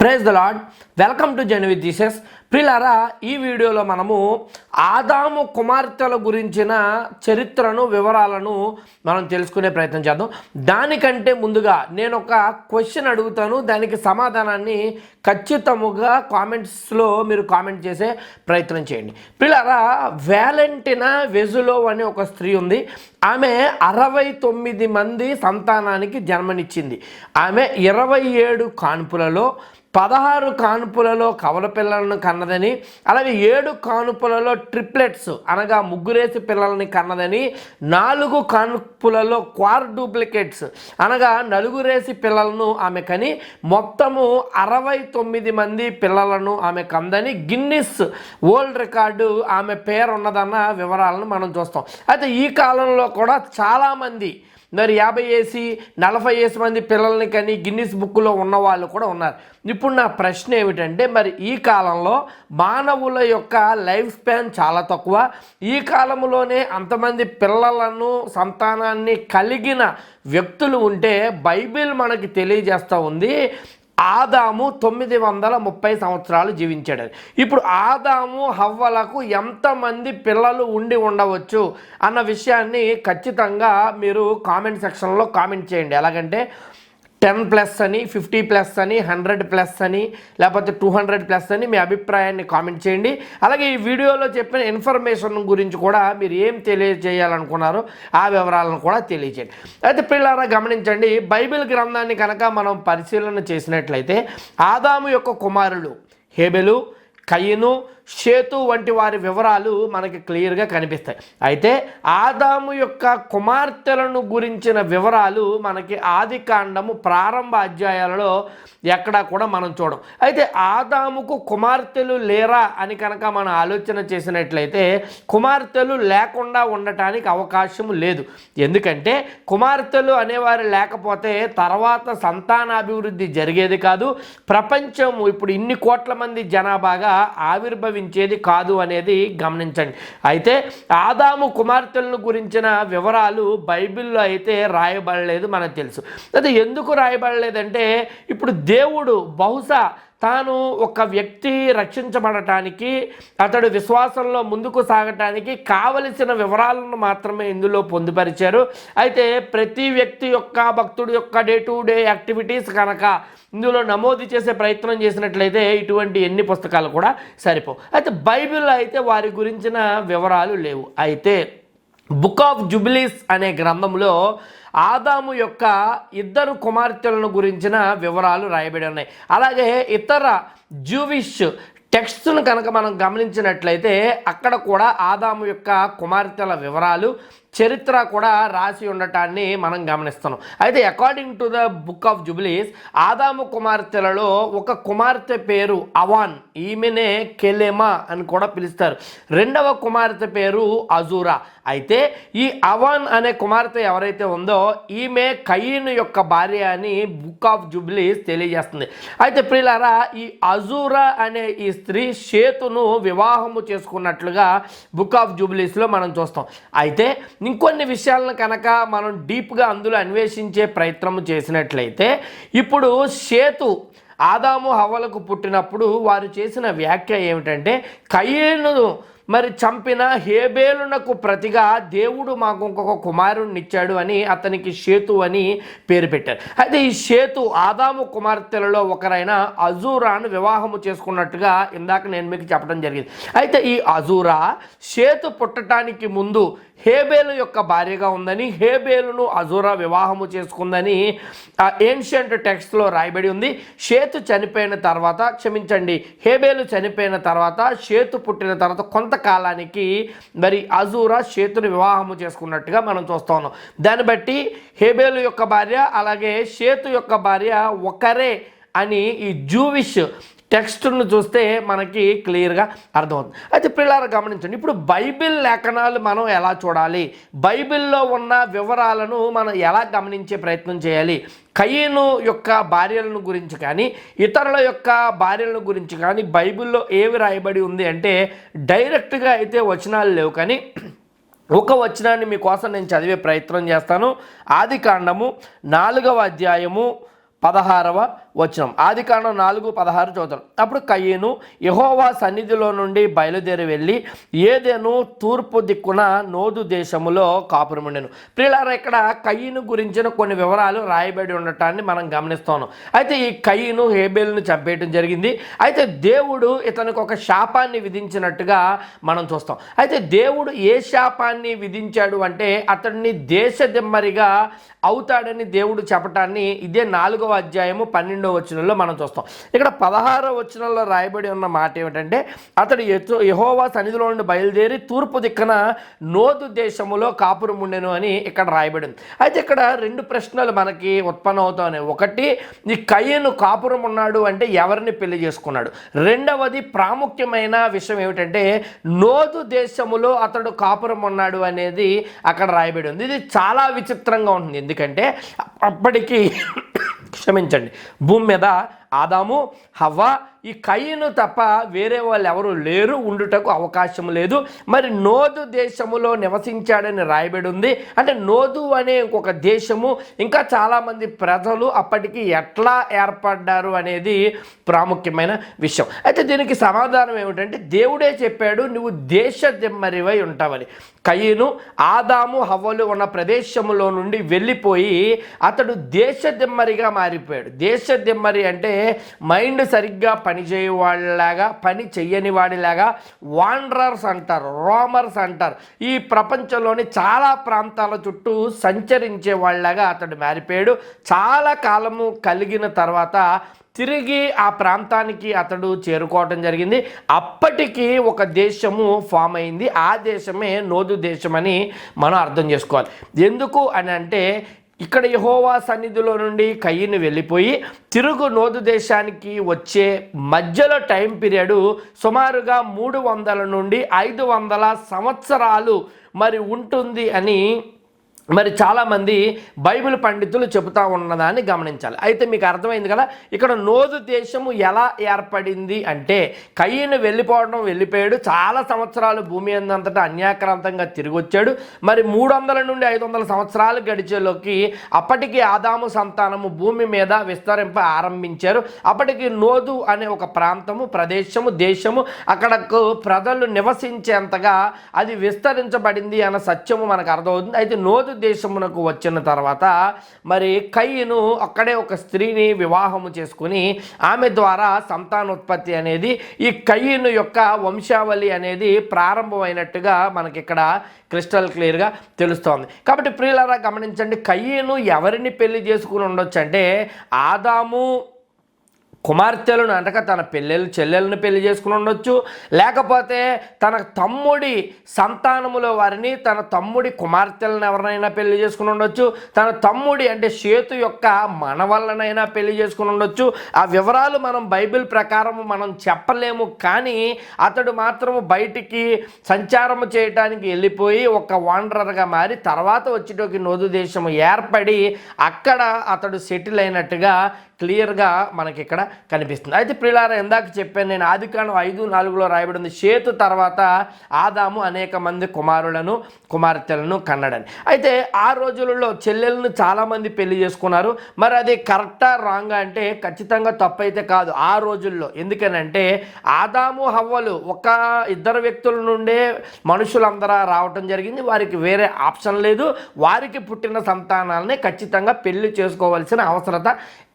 praise the Lord welcome to Zen with Jesus పిల్లరా ఈ వీడియోలో మనము ఆదాము కుమార్తెల గురించిన చరిత్రను వివరాలను మనం తెలుసుకునే ప్రయత్నం చేద్దాం దానికంటే ముందుగా నేను ఒక క్వశ్చన్ అడుగుతాను దానికి సమాధానాన్ని ఖచ్చితముగా కామెంట్స్లో మీరు కామెంట్ చేసే ప్రయత్నం చేయండి ప్రిలారా వ్యాలెంటినా వెజులో అనే ఒక స్త్రీ ఉంది ఆమె అరవై తొమ్మిది మంది సంతానానికి జన్మనిచ్చింది ఆమె ఇరవై ఏడు కాన్పులలో పదహారు కాన్పులలో కవల పిల్లలను కన్న కన్నదని అలాగే ఏడు కానుపులలో ట్రిప్లెట్స్ అనగా ముగ్గురేసి పిల్లలని కన్నదని నాలుగు కానుపులలో క్వార్ డూప్లికేట్స్ అనగా నలుగురేసి పిల్లలను ఆమె కని మొత్తము అరవై తొమ్మిది మంది పిల్లలను ఆమె కందని గిన్నిస్ వరల్డ్ రికార్డు ఆమె పేరు ఉన్నదన్న వివరాలను మనం చూస్తాం అయితే ఈ కాలంలో కూడా చాలామంది మరి యాభై వేసి నలభై వేసి మంది పిల్లల్ని కానీ గిన్నిస్ బుక్లో ఉన్న వాళ్ళు కూడా ఉన్నారు ఇప్పుడు నా ప్రశ్న ఏమిటంటే మరి ఈ కాలంలో మానవుల యొక్క లైఫ్ స్పాన్ చాలా తక్కువ ఈ కాలంలోనే అంతమంది పిల్లలను సంతానాన్ని కలిగిన వ్యక్తులు ఉంటే బైబిల్ మనకి తెలియజేస్తూ ఉంది ఆదాము తొమ్మిది వందల ముప్పై సంవత్సరాలు జీవించాడు ఇప్పుడు ఆదాము హవ్వలకు ఎంతమంది పిల్లలు ఉండి ఉండవచ్చు అన్న విషయాన్ని ఖచ్చితంగా మీరు కామెంట్ సెక్షన్లో కామెంట్ చేయండి ఎలాగంటే టెన్ ప్లస్ అని ఫిఫ్టీ ప్లస్ అని హండ్రెడ్ ప్లస్ అని లేకపోతే టూ హండ్రెడ్ ప్లస్ అని మీ అభిప్రాయాన్ని కామెంట్ చేయండి అలాగే ఈ వీడియోలో చెప్పిన ఇన్ఫర్మేషన్ గురించి కూడా మీరు ఏం తెలియజేయాలనుకున్నారో ఆ వివరాలను కూడా తెలియజేయండి అయితే పిల్లారా గమనించండి బైబిల్ గ్రంథాన్ని కనుక మనం పరిశీలన చేసినట్లయితే ఆదాము యొక్క కుమారులు హేబెలు కయ్యను సేతు వంటి వారి వివరాలు మనకి క్లియర్గా కనిపిస్తాయి అయితే ఆదాము యొక్క కుమార్తెలను గురించిన వివరాలు మనకి ఆది కాండము ప్రారంభ అధ్యాయాలలో ఎక్కడా కూడా మనం చూడం అయితే ఆదాముకు కుమార్తెలు లేరా అని కనుక మనం ఆలోచన చేసినట్లయితే కుమార్తెలు లేకుండా ఉండటానికి అవకాశం లేదు ఎందుకంటే కుమార్తెలు అనేవారు లేకపోతే తర్వాత సంతానాభివృద్ధి జరిగేది కాదు ప్రపంచం ఇప్పుడు ఇన్ని కోట్ల మంది జనాభాగా ఆవిర్భవి సంభవించేది కాదు అనేది గమనించండి అయితే ఆదాము కుమార్తెలను గురించిన వివరాలు బైబిల్లో అయితే రాయబడలేదు మనకు తెలుసు అది ఎందుకు రాయబడలేదంటే ఇప్పుడు దేవుడు బహుశా తాను ఒక వ్యక్తి రక్షించబడటానికి అతడు విశ్వాసంలో ముందుకు సాగటానికి కావలసిన వివరాలను మాత్రమే ఇందులో పొందుపరిచారు అయితే ప్రతి వ్యక్తి యొక్క భక్తుడి యొక్క డే టు డే యాక్టివిటీస్ కనుక ఇందులో నమోదు చేసే ప్రయత్నం చేసినట్లయితే ఇటువంటి ఎన్ని పుస్తకాలు కూడా సరిపోవు అయితే బైబిల్లో అయితే వారి గురించిన వివరాలు లేవు అయితే బుక్ ఆఫ్ జుబిలీస్ అనే గ్రంథంలో ఆదాము యొక్క ఇద్దరు కుమార్తెలను గురించిన వివరాలు రాయబడి ఉన్నాయి అలాగే ఇతర జూవిష్ టెక్స్ట్ను కనుక మనం గమనించినట్లయితే అక్కడ కూడా ఆదాము యొక్క కుమార్తెల వివరాలు చరిత్ర కూడా రాసి ఉండటాన్ని మనం గమనిస్తున్నాం అయితే according to the book of Jubilees ఆదాము కుమార్తెలలో ఒక కుమార్తె పేరు అవాన్ ఈమెనే కెలెమా అని కూడా పిలుస్తారు రెండవ కుమార్తె పేరు అజూరా అయితే ఈ అవాన్ అనే కుమార్తె ఎవరైతే ఉందో ఈమె కయీన్ యొక్క భార్య అని బుక్ ఆఫ్ జుబిలీస్ తెలియజేస్తుంది అయితే ప్రియులారా ఈ అజూరా అనే ఈ స్త్రీ షేతును వివాహము చేసుకున్నట్లుగా బుక్ ఆఫ్ జూబ్లీస్లో మనం చూస్తాం అయితే ఇంకొన్ని విషయాలను కనుక మనం డీప్గా అందులో అన్వేషించే ప్రయత్నం చేసినట్లయితే ఇప్పుడు సేతు ఆదాము హవలకు పుట్టినప్పుడు వారు చేసిన వ్యాఖ్య ఏమిటంటే కయ్యను మరి చంపిన హేబేలునకు ప్రతిగా దేవుడు మాకు ఇంకొక కుమారుణ్ణి ఇచ్చాడు అని అతనికి సేతు అని పేరు పెట్టారు అయితే ఈ సేతు ఆదాము కుమార్తెలలో ఒకరైన అజూరాను వివాహము చేసుకున్నట్టుగా ఇందాక నేను మీకు చెప్పడం జరిగింది అయితే ఈ అజూరా సేతు పుట్టడానికి ముందు హేబేలు యొక్క భార్యగా ఉందని హేబేలును అజూరా వివాహము చేసుకుందని ఏన్షియంట్ టెక్స్ట్లో రాయబడి ఉంది షేతు చనిపోయిన తర్వాత క్షమించండి హేబేలు చనిపోయిన తర్వాత షేతు పుట్టిన తర్వాత కొంత కాలానికి మరి అజూరా షేతుని వివాహము చేసుకున్నట్టుగా మనం చూస్తాము ఉన్నాం దాన్ని బట్టి హేబేలు యొక్క భార్య అలాగే షేతు యొక్క భార్య ఒకరే అని ఈ జూవిష్ టెక్స్ట్ను చూస్తే మనకి క్లియర్గా అర్థమవుతుంది అయితే పిల్లలు గమనించండి ఇప్పుడు బైబిల్ లేఖనాలు మనం ఎలా చూడాలి బైబిల్లో ఉన్న వివరాలను మనం ఎలా గమనించే ప్రయత్నం చేయాలి కయ్యను యొక్క భార్యలను గురించి కానీ ఇతరుల యొక్క భార్యలను గురించి కానీ బైబిల్లో ఏవి రాయబడి ఉంది అంటే డైరెక్ట్గా అయితే వచనాలు లేవు కానీ ఒక వచనాన్ని మీకోసం నేను చదివే ప్రయత్నం చేస్తాను ఆది కాండము నాలుగవ అధ్యాయము పదహారవ వచనం ఆది కాండం నాలుగు పదహారు చదువుతాం అప్పుడు కయ్యను యహోవా సన్నిధిలో నుండి బయలుదేరి వెళ్ళి ఏదేను తూర్పు దిక్కున నోదు దేశములో కాపురముండెను ప్రియులారా ఇక్కడ కయ్యను గురించిన కొన్ని వివరాలు రాయబడి ఉండటాన్ని మనం గమనిస్తాను అయితే ఈ కయ్యను హేబేల్ను చంపేయటం జరిగింది అయితే దేవుడు ఇతనికి ఒక శాపాన్ని విధించినట్టుగా మనం చూస్తాం అయితే దేవుడు ఏ శాపాన్ని విధించాడు అంటే అతడిని దేశదిమ్మరిగా అవుతాడని దేవుడు చెప్పటాన్ని ఇదే నాలుగవ పదహారవ అధ్యాయము పన్నెండవ వచనంలో మనం చూస్తాం ఇక్కడ పదహారవ వచనంలో రాయబడి ఉన్న మాట ఏమిటంటే అతడు ఎత్తు యహోవా సన్నిధిలో నుండి బయలుదేరి తూర్పు దిక్కన నోదు దేశములో కాపురం ఉండెను అని ఇక్కడ రాయబడింది అయితే ఇక్కడ రెండు ప్రశ్నలు మనకి ఉత్పన్న అవుతాయి ఒకటి ఈ కయ్యను కాపురం ఉన్నాడు అంటే ఎవరిని పెళ్లి చేసుకున్నాడు రెండవది ప్రాముఖ్యమైన విషయం ఏమిటంటే నోదు దేశములో అతడు కాపురం ఉన్నాడు అనేది అక్కడ రాయబడి ఉంది ఇది చాలా విచిత్రంగా ఉంటుంది ఎందుకంటే అప్పటికి క్షమించండి భూమి మీద ఆదాము హవ్వ ఈ కయ్యను తప్ప వేరే వాళ్ళు ఎవరు లేరు ఉండుటకు అవకాశం లేదు మరి నోదు దేశములో నివసించాడని రాయబడి ఉంది అంటే నోదు అనే ఇంకొక దేశము ఇంకా చాలామంది ప్రజలు అప్పటికి ఎట్లా ఏర్పడ్డారు అనేది ప్రాముఖ్యమైన విషయం అయితే దీనికి సమాధానం ఏమిటంటే దేవుడే చెప్పాడు నువ్వు దేశ దిమ్మరివై ఉంటావని కయ్యను ఆదాము హవ్వలు ఉన్న ప్రదేశంలో నుండి వెళ్ళిపోయి అతడు దేశ దిమ్మరిగా మారిపోయాడు దేశ దిమ్మరి అంటే మైండ్ సరిగ్గా పనిచేయవాళ్ళలాగా పని చెయ్యని వాడిలాగా వాండ్రర్స్ అంటారు రోమర్స్ అంటారు ఈ ప్రపంచంలోని చాలా ప్రాంతాల చుట్టూ సంచరించే వాళ్ళలాగా అతడు మారిపోయాడు చాలా కాలము కలిగిన తర్వాత తిరిగి ఆ ప్రాంతానికి అతడు చేరుకోవటం జరిగింది అప్పటికి ఒక దేశము ఫామ్ అయింది ఆ దేశమే నోదు దేశమని మనం అర్థం చేసుకోవాలి ఎందుకు అని అంటే ఇక్కడ యహోవా సన్నిధిలో నుండి కయ్యిని వెళ్ళిపోయి తిరుగు నోదు దేశానికి వచ్చే మధ్యలో టైం పీరియడ్ సుమారుగా మూడు వందల నుండి ఐదు వందల సంవత్సరాలు మరి ఉంటుంది అని మరి చాలామంది బైబిల్ పండితులు చెబుతూ ఉన్నదాన్ని గమనించాలి అయితే మీకు అర్థమైంది కదా ఇక్కడ నోదు దేశము ఎలా ఏర్పడింది అంటే కయ్యను వెళ్ళిపోవడం వెళ్ళిపోయాడు చాలా సంవత్సరాలు భూమి అందంతటా అన్యాక్రాంతంగా తిరిగి వచ్చాడు మరి మూడు వందల నుండి ఐదు వందల సంవత్సరాలు గడిచేలోకి అప్పటికి ఆదాము సంతానము భూమి మీద విస్తరింప ఆరంభించారు అప్పటికి నోదు అనే ఒక ప్రాంతము ప్రదేశము దేశము అక్కడకు ప్రజలు నివసించేంతగా అది విస్తరించబడింది అన్న సత్యము మనకు అర్థమవుతుంది అయితే నోదు దేశమునకు వచ్చిన తర్వాత మరి కయ్యను అక్కడే ఒక స్త్రీని వివాహము చేసుకుని ఆమె ద్వారా సంతానోత్పత్తి అనేది ఈ కయ్యను యొక్క వంశావళి అనేది ప్రారంభమైనట్టుగా మనకి ఇక్కడ క్రిస్టల్ క్లియర్గా తెలుస్తోంది కాబట్టి ప్రియులారా గమనించండి కయ్యను ఎవరిని పెళ్లి చేసుకుని ఉండొచ్చు అంటే ఆదాము కుమార్తెలను అంటక తన పెళ్ళిళ్ళు చెల్లెలను పెళ్లి చేసుకుని ఉండొచ్చు లేకపోతే తన తమ్ముడి సంతానములో వారిని తన తమ్ముడి కుమార్తెలను ఎవరినైనా పెళ్లి చేసుకుని ఉండొచ్చు తన తమ్ముడి అంటే సేతు యొక్క మనవలనైనా పెళ్లి చేసుకుని ఉండొచ్చు ఆ వివరాలు మనం బైబిల్ ప్రకారం మనం చెప్పలేము కానీ అతడు మాత్రము బయటికి సంచారము చేయటానికి వెళ్ళిపోయి ఒక వాండరర్గా మారి తర్వాత వచ్చేటోకి నోదు దేశం ఏర్పడి అక్కడ అతడు సెటిల్ అయినట్టుగా క్లియర్గా మనకి ఇక్కడ కనిపిస్తుంది అయితే ప్రిలార ఇందాక చెప్పాను నేను ఆదికాండం ఐదు నాలుగులో రాయబడింది చేతు తర్వాత ఆదాము అనేక మంది కుమారులను కుమార్తెలను కన్నడని అయితే ఆ రోజులలో చెల్లెలను చాలామంది పెళ్లి చేసుకున్నారు మరి అది కరెక్టా రాంగ్ అంటే ఖచ్చితంగా తప్పైతే కాదు ఆ రోజుల్లో ఎందుకనంటే ఆదాము హవ్వలు ఒక ఇద్దరు వ్యక్తుల నుండే మనుషులందరూ రావటం జరిగింది వారికి వేరే ఆప్షన్ లేదు వారికి పుట్టిన సంతానాలని ఖచ్చితంగా పెళ్లి చేసుకోవాల్సిన అవసరత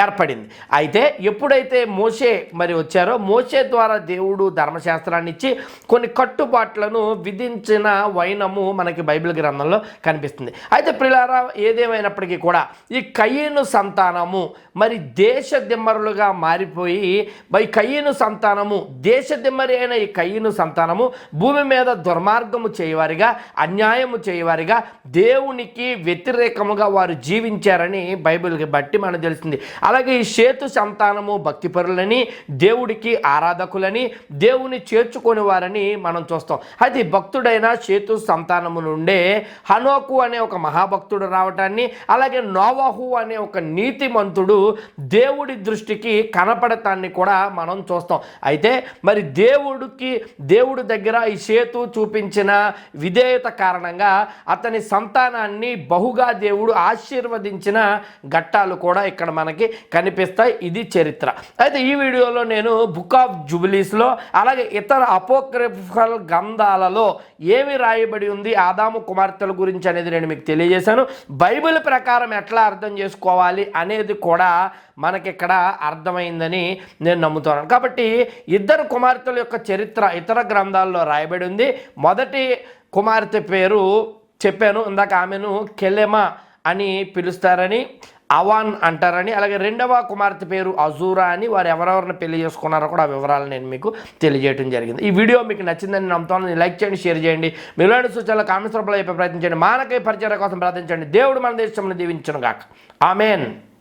ఏర్పడింది ఇవ్వబడింది అయితే ఎప్పుడైతే మోసే మరి వచ్చారో మోసే ద్వారా దేవుడు ధర్మశాస్త్రాన్ని ఇచ్చి కొన్ని కట్టుబాట్లను విధించిన వైనము మనకి బైబిల్ గ్రంథంలో కనిపిస్తుంది అయితే ప్రిలారా ఏదేమైనప్పటికీ కూడా ఈ కయ్యను సంతానము మరి దేశ దిమ్మరులుగా మారిపోయి మరి కయ్యను సంతానము దేశ దిమ్మరి అయిన ఈ కయ్యను సంతానము భూమి మీద దుర్మార్గము చేయవారిగా అన్యాయము చేయవారిగా దేవునికి వ్యతిరేకముగా వారు జీవించారని బైబిల్కి బట్టి మనకు తెలిసింది అలాగే సేతు సంతానము భక్తిపరులని దేవుడికి ఆరాధకులని దేవుని చేర్చుకొని వారని మనం చూస్తాం అది భక్తుడైన సేతు సంతానము నుండే హనోకు అనే ఒక మహాభక్తుడు రావటాన్ని అలాగే నోవాహు అనే ఒక నీతిమంతుడు దేవుడి దృష్టికి కనపడటాన్ని కూడా మనం చూస్తాం అయితే మరి దేవుడికి దేవుడి దగ్గర ఈ సేతు చూపించిన విధేయత కారణంగా అతని సంతానాన్ని బహుగా దేవుడు ఆశీర్వదించిన ఘట్టాలు కూడా ఇక్కడ మనకి కనిపిస్తాయి ఇది చరిత్ర అయితే ఈ వీడియోలో నేను బుక్ ఆఫ్ జుబిలీస్లో అలాగే ఇతర అపోక్రిఫల్ గ్రంథాలలో ఏమి రాయబడి ఉంది ఆదాము కుమార్తెల గురించి అనేది నేను మీకు తెలియజేశాను బైబిల్ ప్రకారం ఎట్లా అర్థం చేసుకోవాలి అనేది కూడా మనకిక్కడ అర్థమైందని నేను నమ్ముతున్నాను కాబట్టి ఇద్దరు కుమార్తెల యొక్క చరిత్ర ఇతర గ్రంథాల్లో రాయబడి ఉంది మొదటి కుమార్తె పేరు చెప్పాను ఇందాక ఆమెను కెలెమ అని పిలుస్తారని అవాన్ అంటారని అలాగే రెండవ కుమార్తె పేరు అజూరా అని వారు ఎవరెవరిని పెళ్లి చేసుకున్నారో కూడా ఆ వివరాలు నేను మీకు తెలియజేయడం జరిగింది ఈ వీడియో మీకు నచ్చిందని నమ్ముతాను లైక్ చేయండి షేర్ చేయండి మిగిలిన సూచనలు కామెంట్స్ రూపంలో చెప్పే ప్రయత్నించండి మానకై పరిచయం కోసం ప్రార్థించండి దేవుడు మన దేశంలో దీవించను కాక ఆమెన్